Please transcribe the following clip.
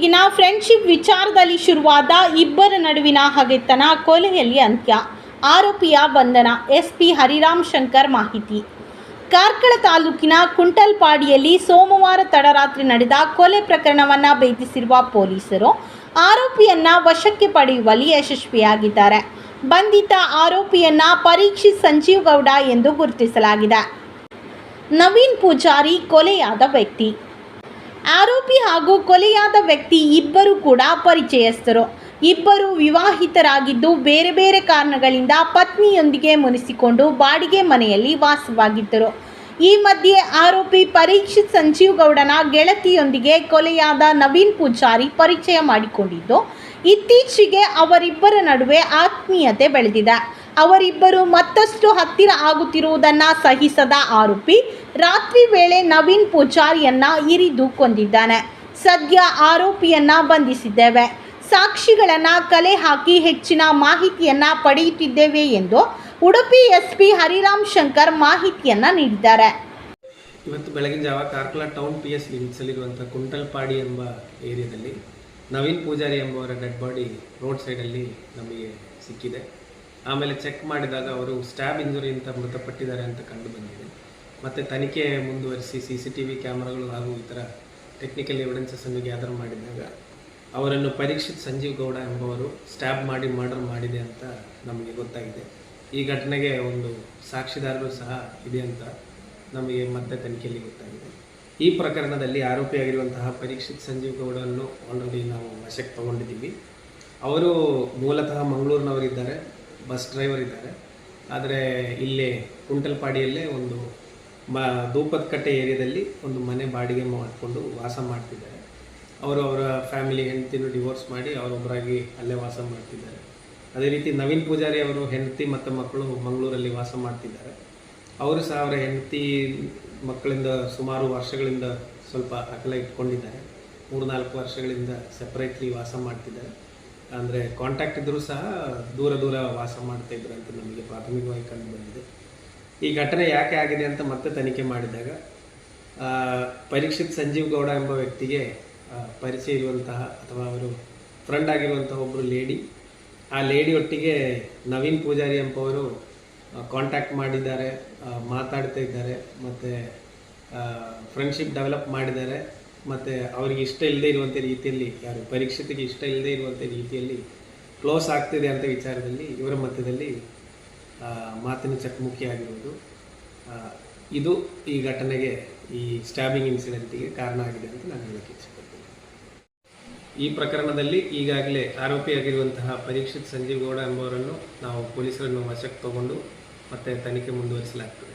ಜೊತೆಗಿನ ಫ್ರೆಂಡ್ಶಿಪ್ ವಿಚಾರದಲ್ಲಿ ಶುರುವಾದ ಇಬ್ಬರ ನಡುವಿನ ಹಗೆತನ ಕೊಲೆಯಲ್ಲಿ ಅಂತ್ಯ. ಆರೋಪಿಯ ಬಂಧನ, ಎಸ್ಪಿ ಹರಿರಾಮ್ ಶಂಕರ್ ಮಾಹಿತಿ. ಕಾರ್ಕಳ ತಾಲೂಕಿನ ಕುಂಟಲ್ಪಾಡಿಯಲ್ಲಿ ಸೋಮವಾರ ತಡರಾತ್ರಿ ನಡೆದ ಕೊಲೆ ಪ್ರಕರಣವನ್ನು ಭೇದಿಸಿರುವ ಪೊಲೀಸರು ಆರೋಪಿಯನ್ನು ವಶಕ್ಕೆ ಪಡೆಯುವಲ್ಲಿ ಯಶಸ್ವಿಯಾಗಿದ್ದಾರೆ. ಬಂಧಿತ ಆರೋಪಿಯನ್ನ ಪರೀಕ್ಷಿತ್ ಸಂಜೀವ್ ಗೌಡ ಎಂದು ಗುರುತಿಸಲಾಗಿದೆ. ನವೀನ್ ಪೂಜಾರಿ ಕೊಲೆಯಾದ ವ್ಯಕ್ತಿ. ಆರೋಪಿ ಹಾಗೂ ಕೊಲೆಯಾದ ವ್ಯಕ್ತಿ ಇಬ್ಬರು ಕೂಡ ಪರಿಚಯಸ್ಥರು. ಇಬ್ಬರು ವಿವಾಹಿತರಾಗಿದ್ದು ಬೇರೆ ಬೇರೆ ಕಾರಣಗಳಿಂದ ಪತ್ನಿಯೊಂದಿಗೆ ಮುನಿಸಿಕೊಂಡು ಬಾಡಿಗೆ ಮನೆಯಲ್ಲಿ ವಾಸವಾಗಿದ್ದರು. ಈ ಮಧ್ಯೆ ಆರೋಪಿ ಪರೀಕ್ಷಿತ್ ಸಂಜೀವ್ ಗೌಡನ ಗೆಳತಿಯೊಂದಿಗೆ ಕೊಲೆಯಾದ ನವೀನ್ ಪೂಜಾರಿ ಪರಿಚಯ ಮಾಡಿಕೊಂಡಿದ್ದು, ಇತ್ತೀಚೆಗೆ ಅವರಿಬ್ಬರ ನಡುವೆ ಆತ್ಮೀಯತೆ ಬೆಳೆದಿದೆ. ಅವರಿಬ್ಬರು ಮತ್ತಷ್ಟು ಹತ್ತಿರ ಆಗುತ್ತಿರುವುದನ್ನು ಸಹಿಸದ ಆರೋಪಿ ರಾತ್ರಿ ವೇಳೆ ನವೀನ್ ಪೂಜಾರಿಯನ್ನ ಇರಿದು ಕೊಂದಿದ್ದಾನೆ. ಸದ್ಯ ಆರೋಪಿಯನ್ನ ಬಂಧಿಸಿದ್ದೇವೆ. ಸಾಕ್ಷಿಗಳನ್ನ ಕಲೆ ಹಾಕಿ ಹೆಚ್ಚಿನ ಮಾಹಿತಿಯನ್ನ ಪಡೆಯುತ್ತಿದ್ದೇವೆ ಎಂದು ಉಡುಪಿ ಎಸ್ಪಿ ಹರಿರಾಮ್ ಶಂಕರ್ ಮಾಹಿತಿಯನ್ನ ನೀಡಿದ್ದಾರೆ. ಇವತ್ತು ಬೆಳಗಿನ ಜಾವ ಕಾರ್ಕಳ ಟೌನ್ ಪಿ ಎಸ್ ಲಿಮಿಟ್ಸಲ್ಲಿರುವಂಥ ಕುಂಟಲ್ಪಾಡಿ ಎಂಬ ಏರಿಯಾದಲ್ಲಿ ನವೀನ್ ಪೂಜಾರಿ ಎಂಬವರ ಡೆಡ್ ಬಾಡಿ ರೋಡ್ ಸೈಡಲ್ಲಿ ನಮಗೆ ಸಿಕ್ಕಿದೆ. ಆಮೇಲೆ ಚೆಕ್ ಮಾಡಿದಾಗ ಅವರು ಸ್ಟ್ಯಾಬ್ ಇಂಜುರಿಯಿಂದ ಮೃತಪಟ್ಟಿದ್ದಾರೆ ಅಂತ ಕಂಡು ಬಂದಿದೆ. ಮತ್ತು ತನಿಖೆ ಮುಂದುವರಿಸಿ ಸಿ ಸಿ ಟಿ ವಿ ಕ್ಯಾಮ್ರಾಗಳು ಹಾಗೂ ಇತರ ಟೆಕ್ನಿಕಲ್ ಎವಿಡೆನ್ಸಸ್ ಅನ್ನು ಗ್ಯಾದರ್ ಮಾಡಿದಾಗ ಅವರನ್ನು ಪರೀಕ್ಷಿತ್ ಸಂಜೀವ್ ಗೌಡ ಎಂಬವರು ಸ್ಟ್ಯಾಬ್ ಮಾಡಿ ಮರ್ಡರ್ ಮಾಡಿದೆ ಅಂತ ನಮಗೆ ಗೊತ್ತಾಗಿದೆ. ಈ ಘಟನೆಗೆ ಒಂದು ಸಾಕ್ಷಿದಾರರು ಸಹ ಇದೆ ಅಂತ ನಮಗೆ ಮತ್ತೆ ತನಿಖೆಯಲ್ಲಿ ಗೊತ್ತಾಗಿದೆ. ಈ ಪ್ರಕರಣದಲ್ಲಿ ಆರೋಪಿಯಾಗಿರುವಂತಹ ಪರೀಕ್ಷಿತ್ ಸಂಜೀವ್ ಗೌಡನ್ನು ಆಲ್ರೆಡಿ ನಾವು ವಶಕ್ಕೆ ತಗೊಂಡಿದ್ದೀವಿ. ಅವರು ಮೂಲತಃ ಮಂಗಳೂರಿನವರಿದ್ದಾರೆ. ಬಸ್ ಡ್ರೈವರ್ ಇದ್ದಾರೆ. ಆದರೆ ಇಲ್ಲೇ ಕುಂಟಲ್ಪಾಡಿಯಲ್ಲೇ ಒಂದು ಮ ಧೂಪದಕಟ್ಟೆ ಏರಿಯಾದಲ್ಲಿ ಒಂದು ಮನೆ ಬಾಡಿಗೆ ಮಾಡಿಕೊಂಡು ವಾಸ ಮಾಡ್ತಿದ್ದಾರೆ. ಅವರು ಅವರ ಫ್ಯಾಮಿಲಿ ಹೆಂಡತಿನೂ ಡಿವೋರ್ಸ್ ಮಾಡಿ ಅವರೊಬ್ಬರಾಗಿ ಅಲ್ಲೇ ವಾಸ ಮಾಡ್ತಿದ್ದಾರೆ. ಅದೇ ರೀತಿ ನವೀನ್ ಪೂಜಾರಿ ಅವರು ಹೆಂಡತಿ ಮತ್ತು ಮಕ್ಕಳು ಮಂಗಳೂರಲ್ಲಿ ವಾಸ ಮಾಡ್ತಿದ್ದಾರೆ. ಅವರು ಸಹ ಅವರ ಹೆಂಡತಿ ಮಕ್ಕಳಿಂದ ಸುಮಾರು ವರ್ಷಗಳಿಂದ ಸ್ವಲ್ಪ ಅಕಲ ಇಟ್ಕೊಂಡಿದ್ದಾರೆ. ಮೂರು ನಾಲ್ಕು ವರ್ಷಗಳಿಂದ ಸೆಪರೇಟ್ಲಿ ವಾಸ ಮಾಡ್ತಿದ್ದಾರೆ. ಅಂದರೆ ಕಾಂಟ್ಯಾಕ್ಟ್ ಇದ್ದರೂ ಸಹ ದೂರ ದೂರ ವಾಸ ಮಾಡ್ತಾ ಇದ್ರು ಅಂತ ನಮಗೆ ಪ್ರಾಥಮಿಕವಾಗಿ ಕಂಡು ಬಂದಿದೆ. ಈ ಘಟನೆ ಯಾಕೆ ಆಗಿದೆ ಅಂತ ಮತ್ತೆ ತನಿಖೆ ಮಾಡಿದಾಗ ಪರೀಕ್ಷಿತ್ ಸಂಜೀವ್ ಗೌಡ ಎಂಬ ವ್ಯಕ್ತಿಗೆ ಪರಿಚಯ ಇರುವಂತಹ ಅಥವಾ ಅವರು ಫ್ರೆಂಡ್ ಆಗಿರುವಂತಹ ಒಬ್ಬರು ಲೇಡಿ ಆ ಲೇಡಿ ಒಟ್ಟಿಗೆ ನವೀನ್ ಪೂಜಾರಿ ಎಂಬವರು ಕಾಂಟ್ಯಾಕ್ಟ್ ಮಾಡಿದ್ದಾರೆ ಮಾತಾಡ್ತಾ ಇದ್ದಾರೆ, ಮತ್ತು ಫ್ರೆಂಡ್ಶಿಪ್ ಡೆವಲಪ್ ಮಾಡಿದ್ದಾರೆ. ಮತ್ತು ಅವರಿಗೆ ಇಷ್ಟ ಇಲ್ಲದೆ ಇರುವಂಥ ರೀತಿಯಲ್ಲಿ, ಯಾರು ಪರೀಕ್ಷಿತಿಗೆ ಇಷ್ಟ ಇಲ್ಲದೆ ಇರುವಂಥ ರೀತಿಯಲ್ಲಿ ಕ್ಲೋಸ್ ಆಗ್ತಿದೆ ಅಂತ ವಿಚಾರದಲ್ಲಿ, ಇವರ ಮಧ್ಯದಲ್ಲಿ ಮಾತಿನ ಚಕಮುಖಿ ಆಗಿರುವುದು. ಇದು ಈ ಘಟನೆಗೆ, ಈ ಸ್ಟ್ಯಾಬಿಂಗ್ ಇನ್ಸಿಡೆಂಟಿಗೆ ಕಾರಣ ಆಗಿದೆ ಅಂತ ನಾನು ಹೇಳಕ್ಕೆ ಇಚ್ಛಪಡ್ತೀನಿ ಈ ಪ್ರಕರಣದಲ್ಲಿ ಈಗಾಗಲೇ ಆರೋಪಿಯಾಗಿರುವಂತಹ ಪರೀಕ್ಷಿತ್ ಸಂಜೀವ್ ಗೌಡ ಎಂಬುವರನ್ನು ನಾವು ಪೊಲೀಸರನ್ನು ವಶಕ್ಕೆ ತಗೊಂಡು ಮತ್ತೆ ತನಿಖೆ ಮುಂದುವರಿಸಲಾಗ್ತದೆ.